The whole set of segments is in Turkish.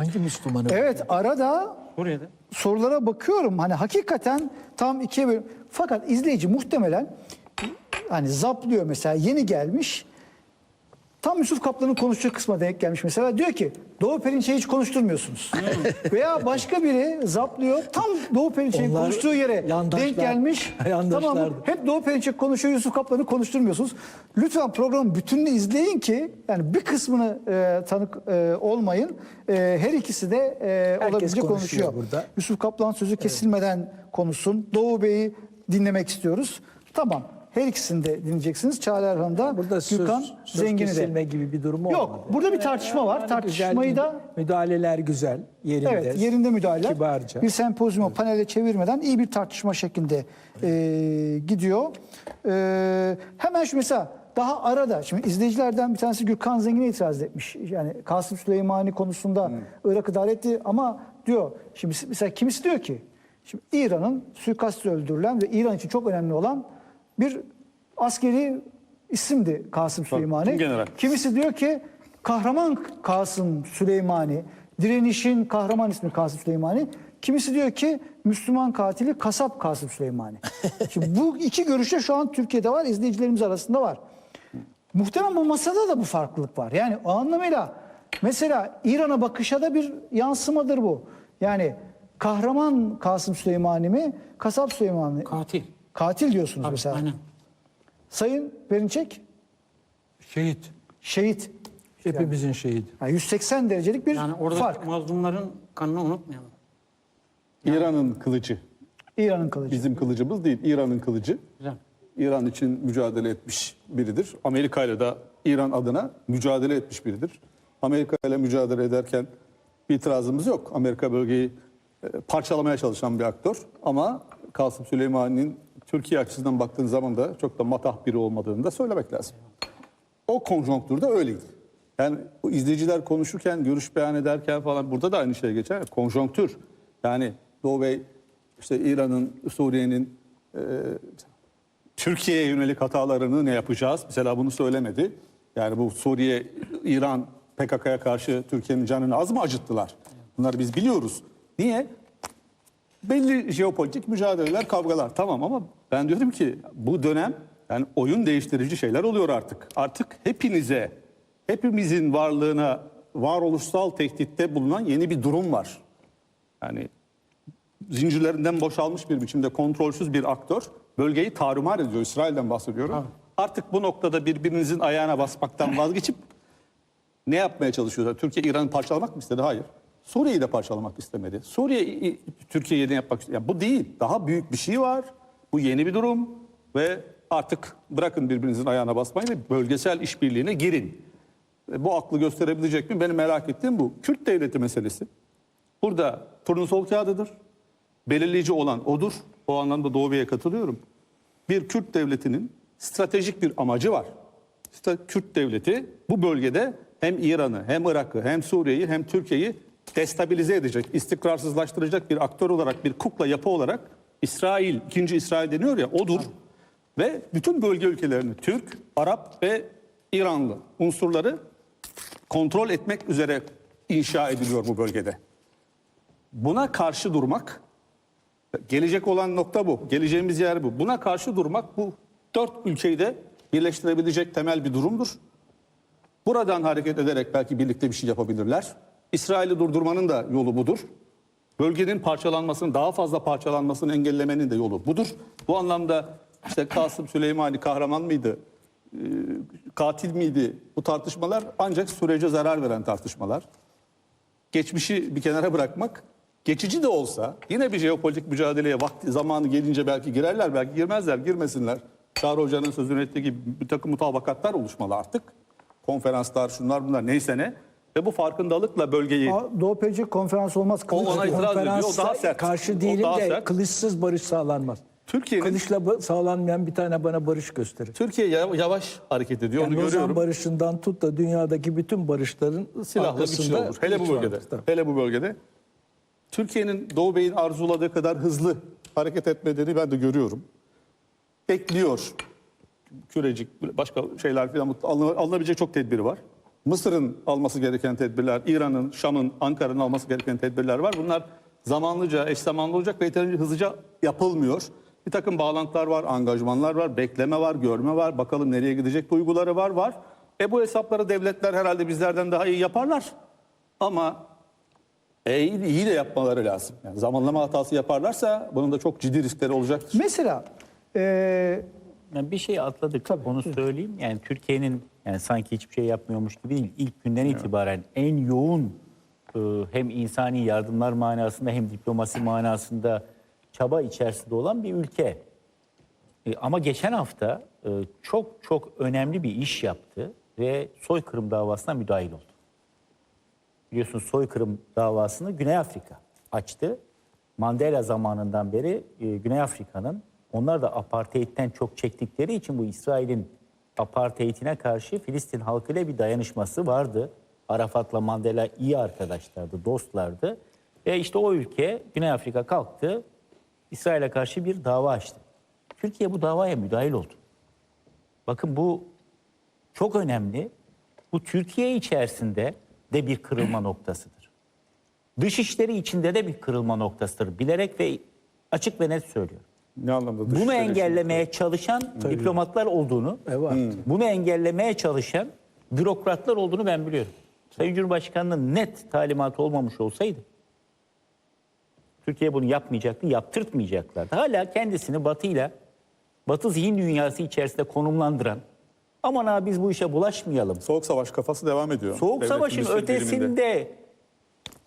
Hangi Müslümanı? Evet arada Suriye'de. sorulara bakıyorum. Hani hakikaten tam ikiye böl. Fakat izleyici muhtemelen hani zaplıyor mesela yeni gelmiş. Tam Yusuf Kaplan'ın konuştuğu kısma denk gelmiş mesela. Diyor ki Doğu Perinçek'i hiç konuşturmuyorsunuz. Veya başka biri zaplıyor. Tam Doğu Perinçek'in Onlar konuştuğu yere yandaşlar. denk gelmiş. Yandaşlardı. tamam hep Doğu Perinçek konuşuyor Yusuf Kaplan'ı konuşturmuyorsunuz. Lütfen programın bütününü izleyin ki yani bir kısmını e, tanık e, olmayın. E, her ikisi de e, olabilecek konuşuyor konuşuyor. burada. Yusuf Kaplan sözü kesilmeden konuşsun. Doğu Bey'i dinlemek istiyoruz. Tamam. Her ikisini de dinleyeceksiniz. Çağrı Erhan da Burada söz, Gürkan söz Zengin'i de. gibi bir durum olmadı. Yok. Burada bir tartışma var. Yani Tartışmayı güzel, da müdahaleler güzel yerinde. Evet, yerinde müdahaleler. Kibarca. Bir sempozyumu panele çevirmeden iyi bir tartışma şeklinde e, gidiyor. E, hemen şu mesela daha arada, şimdi izleyicilerden bir tanesi Gürkan Zengin'e itiraz etmiş. Yani Kasım Süleymani konusunda Irak'ı idare etti ama diyor, şimdi mesela kimisi diyor ki, şimdi İran'ın suikastla öldürülen ve İran için çok önemli olan bir askeri isimdi Kasım Süleymani. general. Kimisi diyor ki kahraman Kasım Süleymani, direnişin kahraman ismi Kasım Süleymani. Kimisi diyor ki Müslüman katili kasap Kasım Süleymani. Şimdi bu iki görüşte şu an Türkiye'de var, izleyicilerimiz arasında var. Muhtemelen bu masada da bu farklılık var. Yani o anlamıyla mesela İran'a bakışa da bir yansımadır bu. Yani kahraman Kasım Süleymani mi, kasap Süleymani mi? Katil. Katil diyorsunuz Tabii, mesela. Aynen. Sayın Perinçek, Şehit. şehit. Hepimizin şehidi. Yani 180 derecelik bir Yani orada fark. mazlumların kanını unutmayalım. İran'ın kılıcı. İran'ın kılıcı. Bizim kılıcımız değil, İran'ın kılıcı. Güzel. İran için mücadele etmiş biridir. Amerika ile de İran adına mücadele etmiş biridir. Amerika ile mücadele ederken bir itirazımız yok. Amerika bölgeyi e, parçalamaya çalışan bir aktör. Ama Kasım Süleyman'ın Türkiye açısından baktığın zaman da çok da matah biri olmadığını da söylemek lazım. O konjonktürde öyleydi. Yani izleyiciler konuşurken, görüş beyan ederken falan burada da aynı şey geçer. Konjonktür. Yani Doğu Bey işte İran'ın, Suriye'nin e, Türkiye'ye yönelik hatalarını ne yapacağız? Mesela bunu söylemedi. Yani bu Suriye, İran, PKK'ya karşı Türkiye'nin canını az mı acıttılar? Bunları biz biliyoruz. Niye? Belli jeopolitik mücadeleler, kavgalar tamam ama ben diyorum ki bu dönem yani oyun değiştirici şeyler oluyor artık. Artık hepinize, hepimizin varlığına varoluşsal tehditte bulunan yeni bir durum var. Yani zincirlerinden boşalmış bir biçimde kontrolsüz bir aktör bölgeyi tarumar ediyor. İsrail'den bahsediyorum. Artık bu noktada birbirinizin ayağına basmaktan vazgeçip ne yapmaya çalışıyorlar? Türkiye İran'ı parçalamak mı istedi? Hayır. Suriye'yi de parçalamak istemedi. Suriye Türkiye'yi ne yapmak istedi? Ya bu değil. Daha büyük bir şey var. Bu yeni bir durum ve artık bırakın birbirinizin ayağına basmayı ve bölgesel işbirliğine girin. E, Bu aklı gösterebilecek mi? Benim merak ettiğim bu. Kürt devleti meselesi. Burada turnusol kağıdıdır. Belirleyici olan odur. O anlamda Doğu Bey'e katılıyorum. Bir Kürt devletinin stratejik bir amacı var. İşte Kürt devleti bu bölgede hem İran'ı, hem Irak'ı, hem Suriye'yi, hem Türkiye'yi destabilize edecek, istikrarsızlaştıracak bir aktör olarak, bir kukla yapı olarak İsrail, ikinci İsrail deniyor ya odur. Ve bütün bölge ülkelerini Türk, Arap ve İranlı unsurları kontrol etmek üzere inşa ediliyor bu bölgede. Buna karşı durmak, gelecek olan nokta bu. Geleceğimiz yer bu. Buna karşı durmak bu dört ülkeyi de birleştirebilecek temel bir durumdur. Buradan hareket ederek belki birlikte bir şey yapabilirler. İsrail'i durdurmanın da yolu budur. Bölgenin parçalanmasını, daha fazla parçalanmasını engellemenin de yolu budur. Bu anlamda işte Kasım Süleymani kahraman mıydı, katil miydi bu tartışmalar ancak sürece zarar veren tartışmalar geçmişi bir kenara bırakmak geçici de olsa yine bir jeopolitik mücadeleye vakti zamanı gelince belki girerler belki girmezler girmesinler. Çağrı Hoca'nın sözünü ettiği gibi bir takım mutabakatlar oluşmalı artık. Konferanslar şunlar bunlar neyse ne. Ve bu farkındalıkla bölgeyi Doğu Perinçek konferans olmaz. O ona itiraz ediyor. O daha sert. karşı değilim daha de sert. kılıçsız barış sağlanmaz. Türkiye'nin Kılıçla ba- sağlanmayan bir tane bana barış gösterin. Türkiye yav- yavaş hareket ediyor Yani onu Lozan görüyorum. barışından tut da dünyadaki bütün barışların Silahla güçlü arkasında olur. Hele bu kılıç bölgede. vardır. Tabii. Hele bu bölgede. Türkiye'nin Doğu Bey'in arzuladığı kadar hızlı hareket etmediğini ben de görüyorum. Bekliyor. Kürecik, başka şeyler falan alın- alınabilecek çok tedbiri var. Mısır'ın alması gereken tedbirler, İran'ın, Şam'ın, Ankara'nın alması gereken tedbirler var. Bunlar zamanlıca, eş zamanlı olacak ve yeterince hızlıca yapılmıyor. Bir takım bağlantılar var, angajmanlar var, bekleme var, görme var. Bakalım nereye gidecek duyguları var, var. E bu hesapları devletler herhalde bizlerden daha iyi yaparlar. Ama e, iyi, de yapmaları lazım. Yani zamanlama hatası yaparlarsa bunun da çok ciddi riskleri olacaktır. Mesela e, Yani bir şey atladık. Onu söyleyeyim. Yani Türkiye'nin yani sanki hiçbir şey yapmıyormuş gibi değil. İlk günden itibaren en yoğun e, hem insani yardımlar manasında hem diplomasi manasında çaba içerisinde olan bir ülke. E, Ama geçen hafta e, çok çok önemli bir iş yaptı ve soykırım davasına müdahil oldu. Biliyorsunuz soykırım davasını Güney Afrika açtı. Mandela zamanından beri e, Güney Afrika'nın onlar da apartheidten çok çektikleri için bu İsrail'in apartheidine karşı Filistin halkıyla bir dayanışması vardı. Arafat'la Mandela iyi arkadaşlardı, dostlardı. Ve işte o ülke Güney Afrika kalktı, İsrail'e karşı bir dava açtı. Türkiye bu davaya müdahil oldu. Bakın bu çok önemli. Bu Türkiye içerisinde de bir kırılma noktasıdır. Dışişleri içinde de bir kırılma noktasıdır. Bilerek ve açık ve net söylüyorum. Ne anlamda? Bunu dışişleri için? engellemeye çalışan diplomatlar olduğunu, E var. bunu engellemeye çalışan bürokratlar olduğunu ben biliyorum. Sayın Cumhurbaşkanı'nın net talimatı olmamış olsaydı Türkiye bunu yapmayacaktı, yaptırtmayacaklardı. Hala kendisini batıyla, batı zihin dünyası içerisinde konumlandıran aman abi biz bu işe bulaşmayalım. Soğuk savaş kafası devam ediyor. Soğuk Devletin Savaş'ın dışişleri biriminde. ötesinde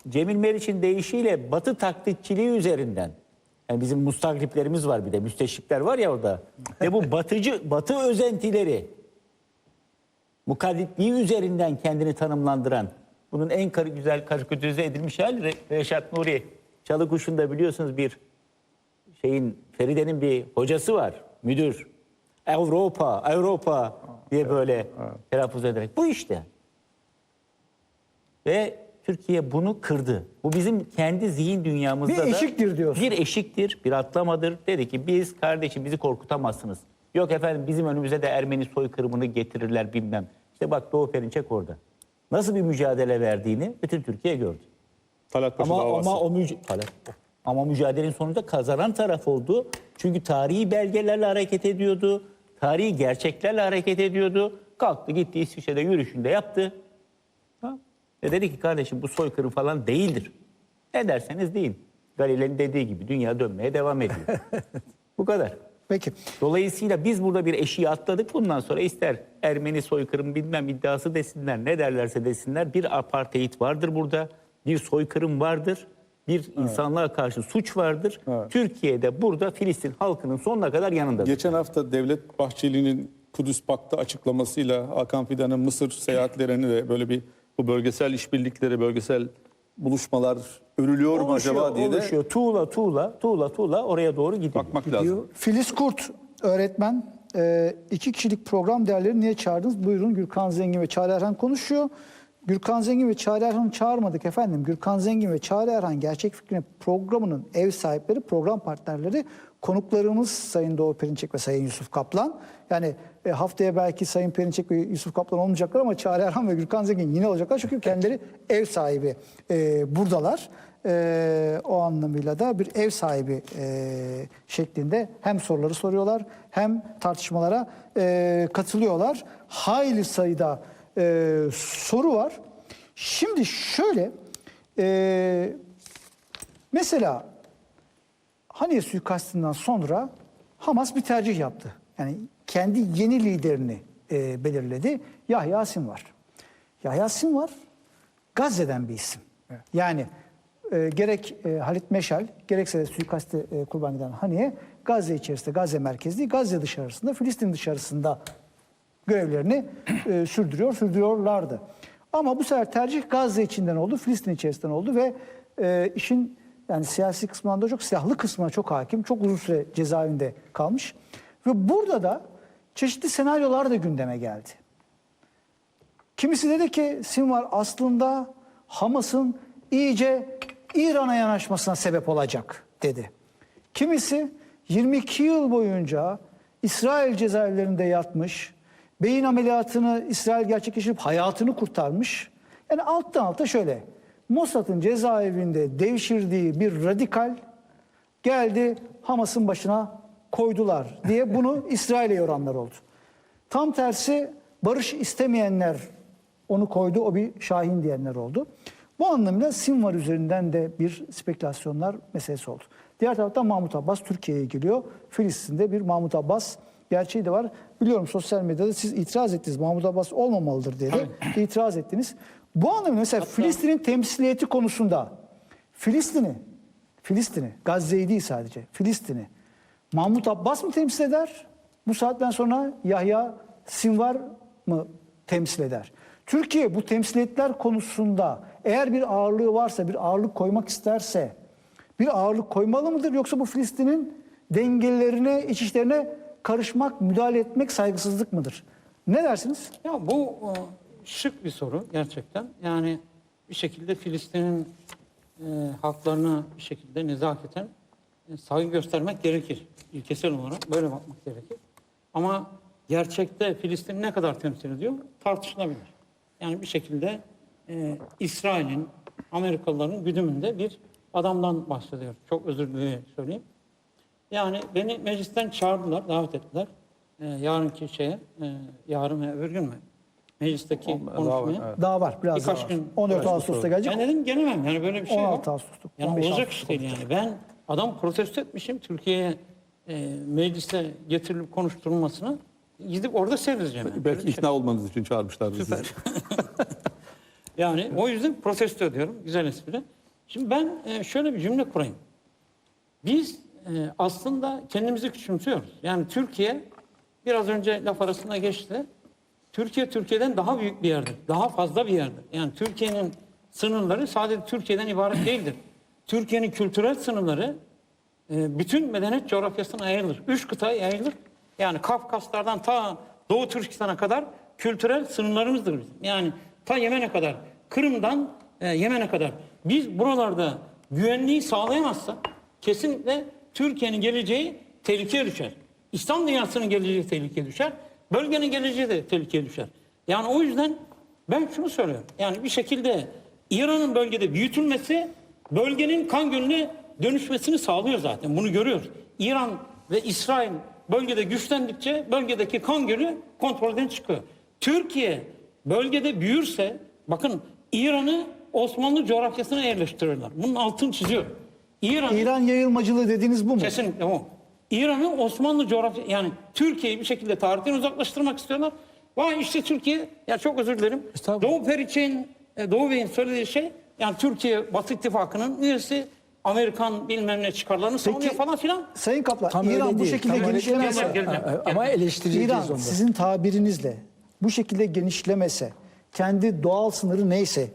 Cemil Meriç'in deyişiyle Batı taklitçiliği üzerinden yani bizim mustagriplerimiz var bir de müsteşrikler var ya orada. Ve bu batıcı Batı özentileri mukadditliği üzerinden kendini tanımlandıran bunun en kar- güzel karikatürize edilmiş hali Re- Reşat Nuri Çalıkuş'un da biliyorsunuz bir şeyin Feride'nin bir hocası var, müdür. Avrupa, Avrupa diye böyle telaffuz ederek. Bu işte. Ve Türkiye bunu kırdı. Bu bizim kendi zihin dünyamızda Bir da eşiktir diyorsun. Bir eşiktir, bir atlamadır. Dedi ki biz kardeşim bizi korkutamazsınız. Yok efendim bizim önümüze de Ermeni soykırımını getirirler bilmem. İşte bak Doğu Perinçek orada. Nasıl bir mücadele verdiğini bütün Türkiye gördü. Talat Paşa Ama davası. ama o müc- ama mücadelenin sonunda kazanan taraf oldu. Çünkü tarihi belgelerle hareket ediyordu. Tarihi gerçeklerle hareket ediyordu. Kalktı gitti İsviçre'de yürüyüşünde yaptı. Ve dedi ki kardeşim bu soykırım falan değildir. Ne derseniz deyin. Galile'nin dediği gibi dünya dönmeye devam ediyor. bu kadar. peki Dolayısıyla biz burada bir eşiği atladık. Bundan sonra ister Ermeni soykırım bilmem iddiası desinler, ne derlerse desinler. Bir apartheid vardır burada, bir soykırım vardır, bir insanlığa karşı suç vardır. Türkiye'de burada Filistin halkının sonuna kadar yanındadır. Geçen hafta Devlet Bahçeli'nin Kudüs Paktı açıklamasıyla Hakan Fidan'ın Mısır seyahatlerini ve böyle bir bu bölgesel işbirlikleri, bölgesel buluşmalar örülüyor mu oluşuyor, acaba diye de oluşuyor. Tuğla tuğla, tuğla tuğla oraya doğru gidiyor. bakmak lazım. Filiz Kurt öğretmen e, iki kişilik program değerleri niye çağırdınız? Buyurun Gürkan Zengin ve Çağrı Erhan konuşuyor. Gürkan Zengin ve Çağrı Erhan'ı çağırmadık efendim. Gürkan Zengin ve Çağrı Erhan Gerçek Fikri programının ev sahipleri, program partnerleri konuklarımız Sayın Doğu Perinçek ve Sayın Yusuf Kaplan. Yani e, haftaya belki Sayın Perinçek ve Yusuf Kaplan olmayacaklar ama Çağrı Erhan ve Gürkan Zengin yine olacaklar. Çünkü kendileri ev sahibi e, buradalar. E, o anlamıyla da bir ev sahibi e, şeklinde hem soruları soruyorlar hem tartışmalara e, katılıyorlar. Hayli sayıda e, soru var. Şimdi şöyle e, mesela Haniye suikastından sonra Hamas bir tercih yaptı. Yani kendi yeni liderini e, belirledi. Yahya Sinvar. Yahya Sinvar Gazze'den bir isim. Yani e, gerek e, Halit Meşal gerekse de suikaste e, kurban giden Haniye Gazze içerisinde, Gazze merkezli, Gazze dışarısında, Filistin dışarısında görevlerini e, sürdürüyor, sürdürüyorlardı. Ama bu sefer tercih Gazze içinden oldu, Filistin içerisinden oldu ve e, işin yani siyasi kısmından da çok silahlı kısmına çok hakim, çok uzun süre cezaevinde kalmış. Ve burada da çeşitli senaryolar da gündeme geldi. Kimisi dedi ki Sinvar aslında Hamas'ın iyice İran'a yanaşmasına sebep olacak dedi. Kimisi 22 yıl boyunca İsrail cezaevlerinde yatmış beyin ameliyatını İsrail gerçekleştirip hayatını kurtarmış. Yani alttan alta şöyle. Mossad'ın cezaevinde devşirdiği bir radikal geldi Hamas'ın başına koydular diye bunu İsrail'e yoranlar oldu. Tam tersi barış istemeyenler onu koydu, o bir şahin diyenler oldu. Bu anlamıyla Sinvar üzerinden de bir spekülasyonlar meselesi oldu. Diğer taraftan Mahmut Abbas Türkiye'ye geliyor. Filistin'de bir Mahmut Abbas gerçeği de var. Biliyorum sosyal medyada siz itiraz ettiniz. Mahmut Abbas olmamalıdır diye de itiraz ettiniz. Bu anlamda mesela Filistin'in temsiliyeti konusunda Filistin'i, Filistin'i, Gazze'yi değil sadece, Filistin'i Mahmut Abbas mı temsil eder? Bu saatten sonra Yahya Sinvar mı temsil eder? Türkiye bu temsiliyetler konusunda eğer bir ağırlığı varsa, bir ağırlık koymak isterse bir ağırlık koymalı mıdır? Yoksa bu Filistin'in dengelerine, iç işlerine karışmak, müdahale etmek saygısızlık mıdır? Ne dersiniz? Ya bu e, şık bir soru gerçekten. Yani bir şekilde Filistin'in e, haklarına bir şekilde nezaketen e, saygı göstermek gerekir. İlkesel olarak böyle bakmak gerekir. Ama gerçekte Filistin ne kadar temsil ediyor tartışılabilir. Yani bir şekilde e, İsrail'in, Amerikalıların güdümünde bir adamdan bahsediyor. Çok özür dileyerek söyleyeyim. Yani beni meclisten çağırdılar, davet ettiler. Ee, yarınki şeye, e, yarın ve öbür gün mü? Meclisteki konuşmaya. Daha var, biraz Birkaç daha var. gün- 14 Ağustos'ta gelecek. Ben dedim gelemem yani böyle bir şey 16 yok. Ağustos'ta, Yani 15 olacak iş değil yani. Ben adam protesto etmişim Türkiye'ye e, meclise getirilip konuşturulmasına. Gidip orada seyredeceğim. Yani. Belki şey. ikna olmanız için çağırmışlar bizi. Süper. yani o yüzden protesto ediyorum. Güzel espri. Şimdi ben e, şöyle bir cümle kurayım. Biz e, aslında kendimizi küçümsüyoruz. Yani Türkiye biraz önce laf arasında geçti. Türkiye Türkiye'den daha büyük bir yerdir. Daha fazla bir yerdir. Yani Türkiye'nin sınırları sadece Türkiye'den ibaret değildir. Türkiye'nin kültürel sınırları e, bütün medeniyet coğrafyasına yayılır. Üç kıtaya yayılır. Yani Kafkaslardan ta Doğu Türkistan'a kadar kültürel sınırlarımızdır bizim. Yani ta Yemen'e kadar, Kırım'dan e, Yemen'e kadar. Biz buralarda güvenliği sağlayamazsak kesinlikle Türkiye'nin geleceği tehlikeye düşer. İslam dünyasının geleceği tehlikeye düşer. Bölgenin geleceği de tehlikeye düşer. Yani o yüzden ben şunu söylüyorum. Yani bir şekilde İran'ın bölgede büyütülmesi bölgenin kan gölüne dönüşmesini sağlıyor zaten. Bunu görüyoruz. İran ve İsrail bölgede güçlendikçe bölgedeki kan gölü kontrolden çıkıyor. Türkiye bölgede büyürse bakın İran'ı Osmanlı coğrafyasına yerleştiriyorlar. Bunun altını çiziyor. İran İran yayılmacılığı dediğiniz bu mu? Kesinlikle o. İran'ı Osmanlı coğrafya yani Türkiye'yi bir şekilde tarihten uzaklaştırmak istiyorlar. Vay işte Türkiye ya çok özür dilerim. Doğu Perinçek'in e, Doğu Bey'in söylediği şey yani Türkiye Batı İttifakı'nın üyesi Amerikan bilmem ne çıkarlarını savunuyor falan filan. Sayın Kaplan, Tam İran bu değil, şekilde genişlemese. Ama eleştireceğiz İran onu. sizin tabirinizle bu şekilde genişlemese, kendi doğal sınırı neyse,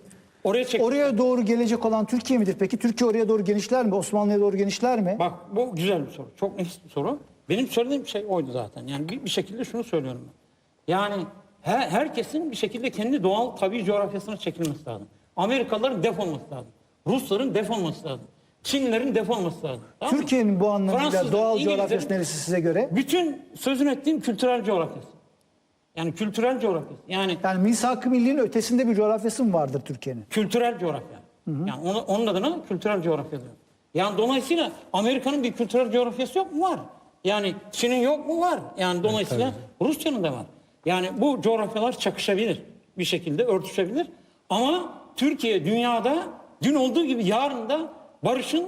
Oraya çek. oraya doğru gelecek olan Türkiye midir? Peki Türkiye oraya doğru genişler mi? Osmanlı'ya doğru genişler mi? Bak bu güzel bir soru. Çok nefis bir soru. Benim söylediğim şey oydu zaten. Yani bir, bir şekilde şunu söylüyorum ben. Yani her, herkesin bir şekilde kendi doğal tabii coğrafyasına çekilmesi lazım. Amerikalıların def olması lazım. Rusların def olması lazım. Çinlerin def olması lazım. Tamam? Türkiye'nin bu anlamıyla doğal İngilizlerin- coğrafyası neresi size göre? Bütün sözünü ettiğim kültürel coğrafyası. Yani kültürel coğrafyası. Yani Yani misak-ı millinin ötesinde bir coğrafyası mı vardır Türkiye'nin? kültürel coğrafya. Yani onu, onun adına kültürel coğrafya diyor. Yani dolayısıyla Amerika'nın bir kültürel coğrafyası yok mu? Var. Yani Çin'in yok mu? Var. Yani dolayısıyla Rusya'nın da var. Yani bu coğrafyalar çakışabilir. Bir şekilde örtüşebilir. Ama Türkiye dünyada dün olduğu gibi yarın da barışın,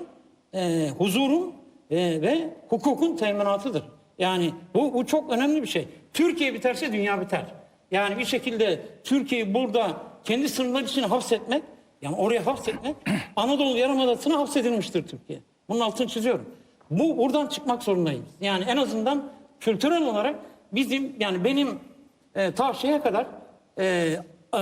e, huzurun e, ve hukukun teminatıdır. Yani bu, bu çok önemli bir şey. Türkiye biterse dünya biter. Yani bir şekilde Türkiye'yi burada kendi sınırları içine hapsetmek, yani oraya hapsetmek, Anadolu Yarımadası'na hapsedilmiştir Türkiye. Bunun altını çiziyorum. Bu buradan çıkmak zorundayız. Yani en azından kültürel olarak bizim, yani benim e, ta şeye kadar, e, e,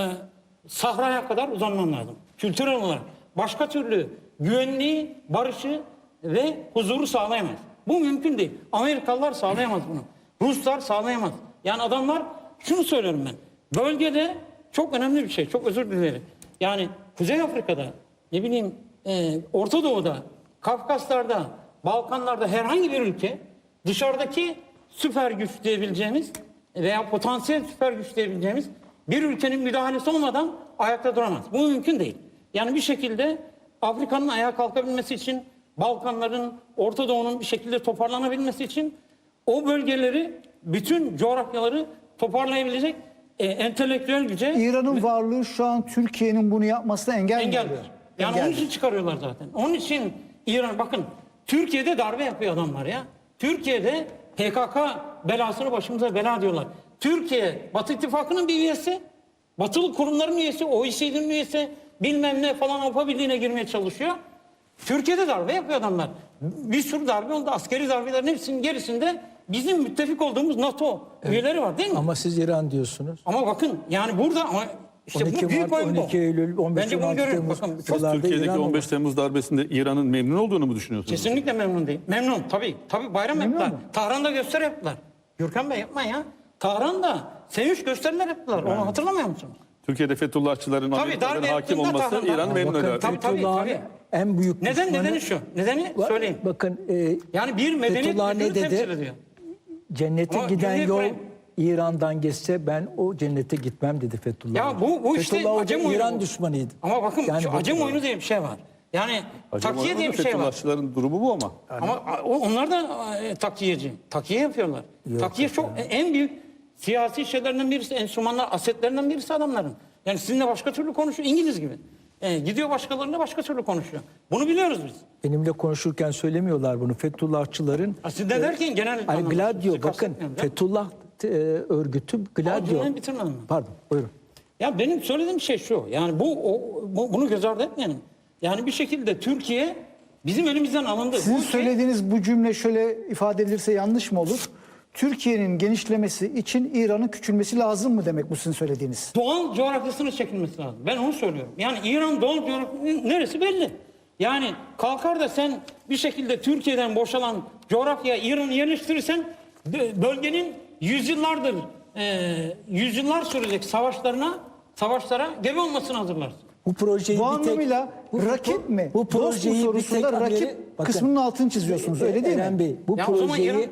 sahraya kadar uzanmam lazım. Kültürel olarak. Başka türlü güvenliği, barışı ve huzuru sağlayamaz. Bu mümkün değil. Amerikalılar sağlayamaz bunu. Ruslar sağlayamaz. Yani adamlar şunu söylüyorum ben. Bölgede çok önemli bir şey. Çok özür dilerim. Yani Kuzey Afrika'da ne bileyim e, Orta Doğu'da, Kafkaslar'da, Balkanlar'da herhangi bir ülke dışarıdaki süper güç diyebileceğimiz veya potansiyel süper güç diyebileceğimiz bir ülkenin müdahalesi olmadan ayakta duramaz. Bu mümkün değil. Yani bir şekilde Afrika'nın ayağa kalkabilmesi için, Balkanların, Orta Doğu'nun bir şekilde toparlanabilmesi için o bölgeleri, bütün coğrafyaları toparlayabilecek e, entelektüel güce İran'ın varlığı şu an Türkiye'nin bunu yapmasına engel mi engeldir. oluyor? Yani onun için çıkarıyorlar zaten. Onun için İran bakın Türkiye'de darbe yapıyor adamlar ya. Türkiye'de PKK belasını başımıza bela diyorlar. Türkiye Batı İttifakı'nın bir üyesi, batılı kurumların üyesi, OECD'nin üyesi, bilmem ne falan Avrupa Birliği'ne girmeye çalışıyor. Türkiye'de darbe yapıyor adamlar. Bir sürü darbe oldu. Askeri darbelerin hepsinin gerisinde bizim müttefik olduğumuz NATO üyeleri var değil mi? Ama, Ama siz İran diyorsunuz. bakın yani burada ama işte 12 bu büyük Mart, oyun bu. 12 Eylül, 15 Bence bunu 16 görün. Temmuz Bakın, Türkiye'deki İran 15 Temmuz darbesinde İran'ın memnun olduğunu mu düşünüyorsunuz? Kesinlikle memnun değil. Memnun tabii. Tabii bayram Memnun yaptılar. mu? Tahran'da gösteri yaptılar. Gürkan Bey yapma ya. Tahran'da sevinç gösteriler yaptılar. Onu hatırlamıyor musunuz? Türkiye'de Fethullahçıların darbe hakim olması İran'ı memnun eder. Tabii, tabii, tabii. en büyük Neden? düşmanı- Nedeni şu. Nedeni söyleyeyim. Bakın e, Yani bir medeniyet ne dedi? temsil ediyor. Cennete Ama giden yol kurayım. İran'dan geçse ben o cennete gitmem dedi Fethullah. Ya bu, bu işte Fethullah Hoca acem oyunu. İran bu. düşmanıydı. Ama bakın Yani şu bu- acem oyunu diye bir şey var. Yani takiye diye bir şey var. Fethullahçıların durumu bu ama. Ama a- o- onlar da e, takiyeci. Takiye yapıyorlar. takiye çok e, en büyük siyasi şeylerinden birisi, enstrümanlar, asetlerinden birisi adamların. Yani sizinle başka türlü konuşuyor, İngiliz gibi. E, gidiyor başkalarıyla başka türlü konuşuyor. Bunu biliyoruz biz. Benimle konuşurken söylemiyorlar bunu. Fethullahçıların Ha, Siz de derken genel anlamda, Gladio bakın. Fethullah e, örgütü Gladio. bitirmedim. Pardon buyurun. Ya benim söylediğim şey şu. Yani bu, o, bu bunu göz ardı etmeyelim. Yani bir şekilde Türkiye bizim elimizden alındı. Sizin Bu şey- söylediğiniz bu cümle şöyle ifade edilirse yanlış mı olur? Türkiye'nin genişlemesi için İran'ın küçülmesi lazım mı demek bu sizin söylediğiniz? doğal coğrafyasına çekilmesi lazım. Ben onu söylüyorum. Yani İran doğal coğrafyasının neresi belli. Yani kalkar da sen bir şekilde Türkiye'den boşalan coğrafyaya İran'ı yerleştirirsen bö- bölgenin yüzyıllardır e, yüzyıllar sürecek savaşlarına savaşlara gebe olmasını hazırlarsın. Bu projeyi Bu bir tek anlamıyla bu- bu- rakip mi? Bu Dost mu projeyi bir sorusunda tek rakip Bakın, kısmının altını çiziyorsunuz öyle değil Eren mi? Bey bu Ya o zaman projeyi İran-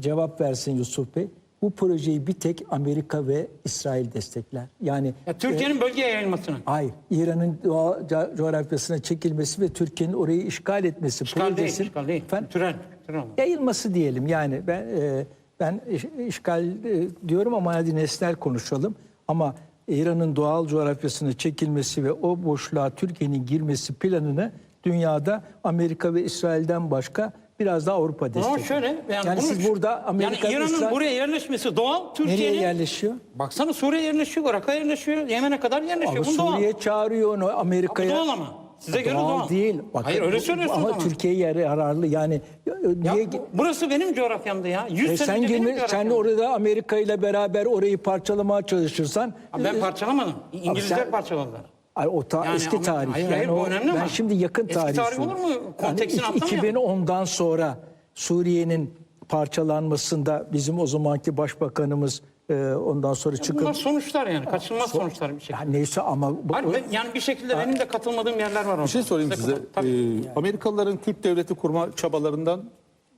cevap versin Yusuf Bey. Bu projeyi bir tek Amerika ve İsrail destekler. Yani Ya Türkiye'nin bölgeye yayılmasını. Hayır, İran'ın doğal co- coğrafyasına çekilmesi ve Türkiye'nin orayı işgal etmesi İşgal değil, projesi- işgal değil. Efendim? Türel olma. yayılması diyelim yani ben e, ben iş- işgal e, diyorum ama hadi nesnel konuşalım ama İran'ın doğal coğrafyasına çekilmesi ve o boşluğa Türkiye'nin girmesi planını dünyada Amerika ve İsrail'den başka biraz da Avrupa destekliyor. Ama şöyle yani, yani bunu- siz burada Amerika yani İran'ın buraya yerleşmesi doğal. nereye Türkiye'nin yerleşiyor? Baksana Suriye yerleşiyor, Irak'a yerleşiyor, Yemen'e kadar yerleşiyor. Ama Bu doğal. Suriye çağırıyor onu Amerika'ya. Doğal ama. Size göre doğal, doğal. değil. Bakın, Hayır öyle söylüyorsunuz ama. ama. Türkiye yeri yararlı yani Ya, niye bu- burası benim coğrafyamdı ya. 100 E sene sen girme, sen orada Amerika ile beraber orayı parçalamaya çalışırsan Ben parçalamadım. İngilizler sen- parçaladılar. Ay, o ta- Yani eski ama- tarih. hayır, yani hayır, bu o- önemli ben ama şimdi yakın eski tarih. tarih olur mu? Konteksini atlamayalım. 2010'dan sonra Suriye'nin parçalanmasında bizim o zamanki başbakanımız e, ondan sonra çıkıp Bunlar sonuçlar yani. Kaçınılmaz sonuçlar bir şekilde. Ya neyse ama bu- Hayır, ben- yani bir şekilde benim de katılmadığım yerler var orada. Bir şey sorayım size. Tabii. Ee, Amerikalıların Kürt devleti kurma çabalarından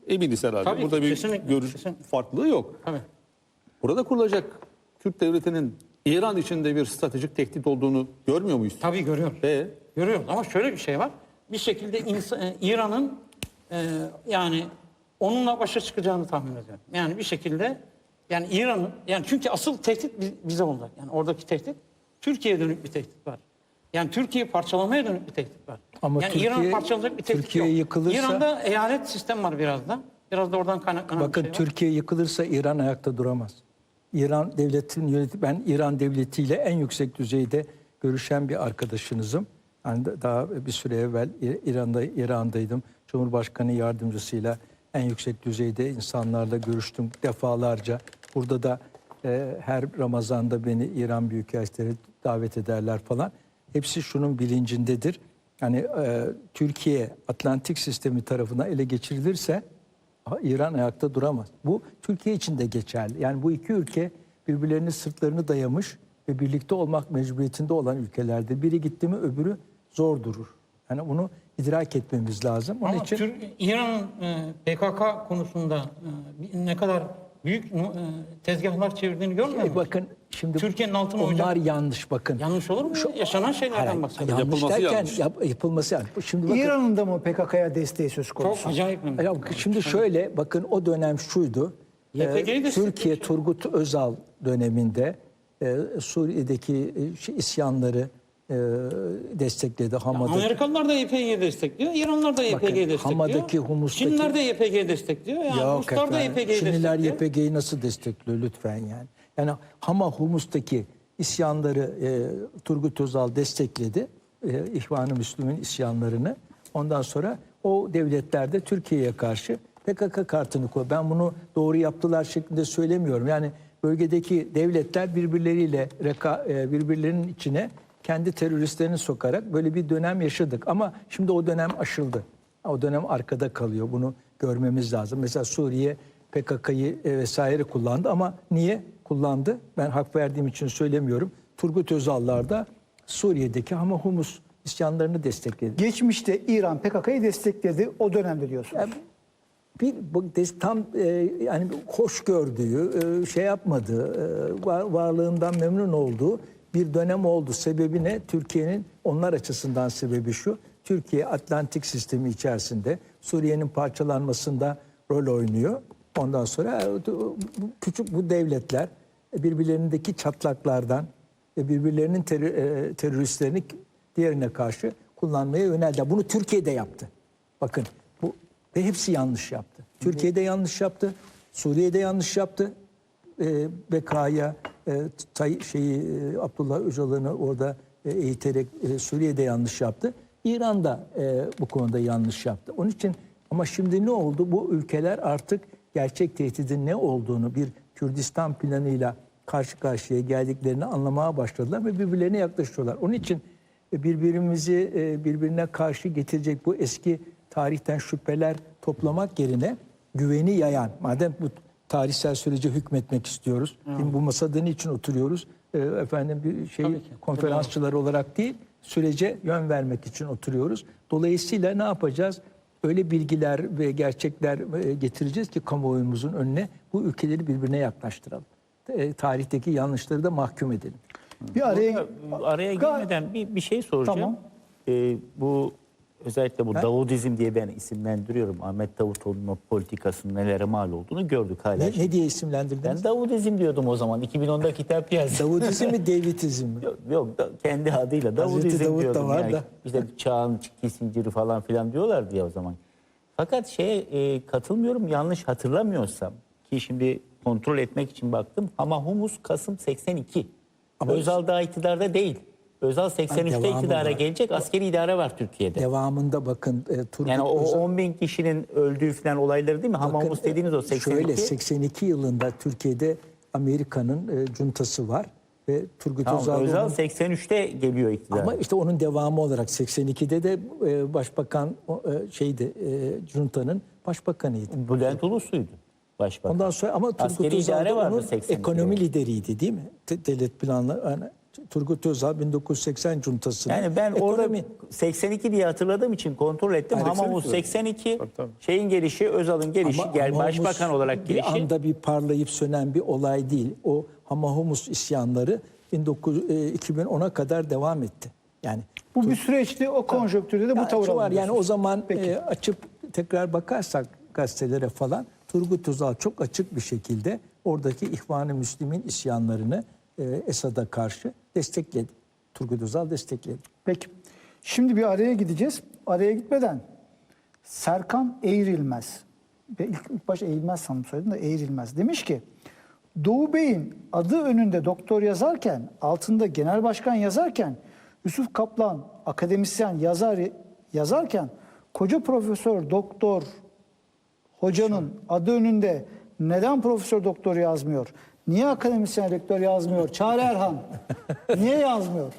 eminiz herhalde. Tabii, Burada bir görüş farklılığı yok. Tabii. Burada kurulacak Kürt devletinin İran içinde bir stratejik tehdit olduğunu görmüyor muyuz? Tabii görüyorum. Ve Görüyoruz ama şöyle bir şey var. Bir şekilde e, İran'ın e, yani onunla başa çıkacağını tahmin ediyorum. Yani bir şekilde yani İran'ın yani çünkü asıl tehdit bi- bize oldu. Yani oradaki tehdit Türkiye'ye dönük bir tehdit var. Yani Türkiye'yi parçalamaya dönük bir tehdit var. Ama yani Türkiye- İran parçalanacak bir tehdit Türkiye yok. yıkılırsa- İran'da eyalet sistem var biraz da. Biraz da oradan kaynaklanan Bakın bir şey var. Türkiye yıkılırsa İran ayakta duramaz. İran devletinin yöneti ben İran devletiyle en yüksek düzeyde görüşen bir arkadaşınızım. Yani da- daha bir süre evvel İran'da İran'daydım. Cumhurbaşkanı yardımcısıyla en yüksek düzeyde insanlarla görüştüm defalarca. Burada da e, her Ramazan'da beni İran Büyükelçileri davet ederler falan. Hepsi şunun bilincindedir. Yani e, Türkiye Atlantik sistemi tarafından ele geçirilirse İran ayakta duramaz. Bu Türkiye için de geçerli. Yani bu iki ülke birbirlerinin sırtlarını dayamış ve birlikte olmak mecburiyetinde olan ülkelerdir. Biri gitti mi öbürü zor durur. Yani bunu idrak etmemiz lazım. Onun Ama için Tür- İran'ın e, PKK konusunda e, ne kadar büyük e, tezgahlar çevirdiğini görmüyor E, musun? bakın şimdi Türkiye'nin altını onlar oyacak- yanlış bakın. Yanlış olur mu? Yaşanan şeylerden Hayır, bahsediyorum. yanlış Yapılması derken yanlış. yap- yapılması yanlış. Şimdi bakın, İran'ın da mı PKK'ya desteği söz konusu? Çok acayip. Ya şimdi şöyle bakın o dönem şuydu. Desteklemiş. Türkiye Turgut Özal döneminde e, Suriye'deki e, şey, isyanları e, destekledi. Hama'da Amerikalılar da YPG'yi destekliyor. İranlılar da YPG'yi destekliyor. Hama'daki, Humus'taki- Çinliler de YPG'yi destekliyor. Yani Yok Ruslar da. YPG'yi Çinliler destekliyor. YPG'yi nasıl destekliyor lütfen yani. Yani Hama Humus'taki isyanları e, Turgut Özal destekledi. E, İhvan-ı Müslümin isyanlarını. Ondan sonra o devletler de Türkiye'ye karşı PKK kartını koy. Ben bunu doğru yaptılar şeklinde söylemiyorum. Yani bölgedeki devletler birbirleriyle e, birbirlerinin içine kendi teröristlerini sokarak böyle bir dönem yaşadık. Ama şimdi o dönem aşıldı. O dönem arkada kalıyor. Bunu görmemiz lazım. Mesela Suriye PKK'yı e, vesaire kullandı ama niye kullandı? Ben hak verdiğim için söylemiyorum. Turgut Özallar da Suriye'deki Hama Humus isyanlarını destekledi. Geçmişte İran PKK'yı destekledi o dönemde diyorsun. Yani bir tam e, yani hoş gördüğü, e, şey yapmadığı, e, var- varlığından memnun olduğu bir dönem oldu. Sebebi ne? Türkiye'nin onlar açısından sebebi şu. Türkiye Atlantik sistemi içerisinde Suriye'nin parçalanmasında rol oynuyor. Ondan sonra e, küçük bu devletler birbirlerindeki çatlaklardan ve birbirlerinin terör- e, teröristlerini diğerine karşı kullanmaya yöneldi. Bunu Türkiye'de yaptı. Bakın bu ve hepsi yanlış yaptı. Türkiye'de yanlış yaptı. Suriye'de yanlış yaptı. E, BK'ya e, Tay- şeyi e, Abdullah Öcalan'ı orada e, eğiterek Suriye'de yanlış yaptı. İran'da e, bu konuda yanlış yaptı. Onun için ama şimdi ne oldu? Bu ülkeler artık gerçek tehdidin ne olduğunu bir Kürdistan planıyla karşı karşıya geldiklerini anlamaya başladılar ve birbirlerine yaklaşıyorlar. Onun için birbirimizi birbirine karşı getirecek bu eski tarihten şüpheler toplamak yerine güveni yayan, madem bu tarihsel sürece hükmetmek istiyoruz, şimdi bu masada niçin oturuyoruz? E, Efendim bir şey konferansçılar olarak değil, sürece yön vermek için oturuyoruz. Dolayısıyla ne yapacağız? Öyle bilgiler ve gerçekler e, getireceğiz ki kamuoyumuzun önüne bu ülkeleri birbirine yaklaştıralım. E, Tarihteki yanlışları da mahkum edelim. Bir araya Burada araya girmeden bir, bir şey soracağım. Tamam. Ee, bu özellikle bu Davudizm diye ben isimlendiriyorum. Ahmet Davutoğlu'nun o politikasının nelere mal olduğunu gördük hala. Ne, ne diye isimlendirdiniz? Ben Davudizm diyordum o zaman. 2010'da kitap yazdım. Davudizm mi, Davidizm mi? Yok, yok da- kendi adıyla Hazreti Davudizm Davut da diyordum. var yani. da. İşte çağın zinciri falan filan diyorlardı ya o zaman. Fakat şeye e, katılmıyorum yanlış hatırlamıyorsam ki şimdi kontrol etmek için baktım ama Humus Kasım 82. Ama- Özal daha iktidarda değil. Özal 83'te devamı iktidara var. gelecek askeri idare var Türkiye'de. Devamında bakın e, Turgut Yani o Özal- 10 bin kişinin öldüğü falan olayları değil mi? Bakın, Humus dediğiniz o 82. Şöyle 82 yılında Türkiye'de Amerika'nın e, cuntası var ve Turgut Tamam, Özal, Özal onun- 83'te geliyor iktidara. ama işte onun devamı olarak 82'de de e, başbakan e, şeydi e, juntanın başbakanıydı. Bülent Ulusoy'du başbakan. Ondan sonra ama Turgut Askeri Özal da onun 82'de. ekonomi lideriydi değil mi? Devlet planlı yani Turgut Özal 1980 cuntasının Yani ben orada ekonomi 82 diye hatırladığım için kontrol ettim. Bu 82 82 Tabii, tabii. şeyin gelişi, Özal'ın gelişi, Ama gel başbakan olarak bir gelişi. anda bir parlayıp sönen bir olay değil. O Hamahumus isyanları 19 e, 2010'a kadar devam etti. Yani bu bir süreçti o konjonktürde de bu tavır var yani o zaman Peki. e, açıp tekrar bakarsak gazetelere falan Turgut Özal çok açık bir şekilde oradaki İhvan-ı Müslim'in isyanlarını e, Esad'a karşı destekledi. Turgut Özal destekledi. Peki. Şimdi bir araya gideceğiz. Araya gitmeden Serkan Eğrilmez. Ve ilk, ilk başta Eğilmez sanırım söyledim de Eğrilmez. Demiş ki Doğu Bey'in adı önünde doktor yazarken altında genel başkan yazarken Yusuf Kaplan akademisyen yazar yazarken koca profesör doktor hocanın adı önünde neden profesör doktor yazmıyor? Niye akademisyen rektör yazmıyor? Çağrı Erhan. Niye yazmıyor?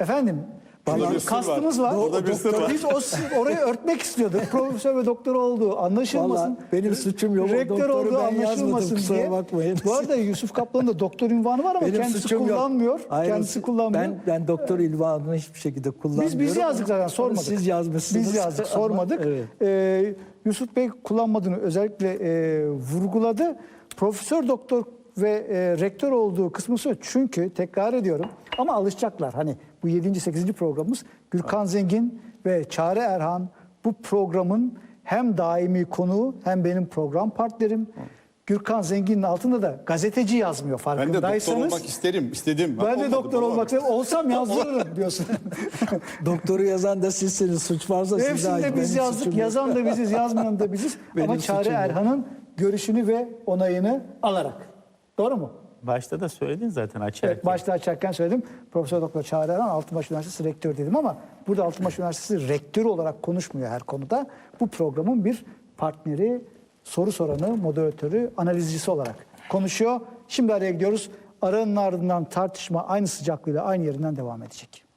Efendim Burada bir kastımız var. var. Burada bir sır var. Biz o, orayı örtmek istiyorduk. Profesör ve doktor olduğu anlaşılmasın. Vallahi benim suçum yok. Rektör olduğu anlaşılmasın kusura diye. bakmayın. Bu arada Yusuf Kaplan'ın da doktor ünvanı var ama Benim kendisi yok. kullanmıyor. Hayır, kendisi kullanmıyor. Ben, ben doktor ilvanını hiçbir şekilde kullanmıyorum. Biz biz yazdık zaten sormadık. Siz yazmışsınız. Biz yazdık Ama, sormadık. evet. Ee, Yusuf Bey kullanmadığını özellikle e, vurguladı. profesör doktor ve e, rektör olduğu kısmı söylüyor. Çünkü tekrar ediyorum ama alışacaklar. Hani bu 7. 8. programımız Gürkan Zengin ve Çare Erhan bu programın hem daimi konuğu hem benim program partnerim. Gürkan Zengin'in altında da gazeteci yazmıyor Ben de doktor olmak isterim, istedim. Ben de Olmadı, doktor doğru. olmak istedim. Olsam yazdırırım diyorsun. Doktoru yazan da sizsiniz. Suç varsa size Hepsini ait. de biz Benim yazdık. suçum yok. Yazan da biziz, yazmayan da biziz. Benim Ama Çare suçum yok. Erhan'ın görüşünü ve onayını alarak. Doğru mu? Başta da söyledin zaten açarak. Evet, başta açarken söyledim. Profesör Doktor Çağrı Erhan Altınbaş Üniversitesi rektör dedim ama burada Altınbaş Üniversitesi rektörü olarak konuşmuyor her konuda. Bu programın bir partneri, soru soranı, moderatörü, analizcisi olarak konuşuyor. Şimdi araya gidiyoruz. Aranın ardından tartışma aynı sıcaklığıyla aynı yerinden devam edecek.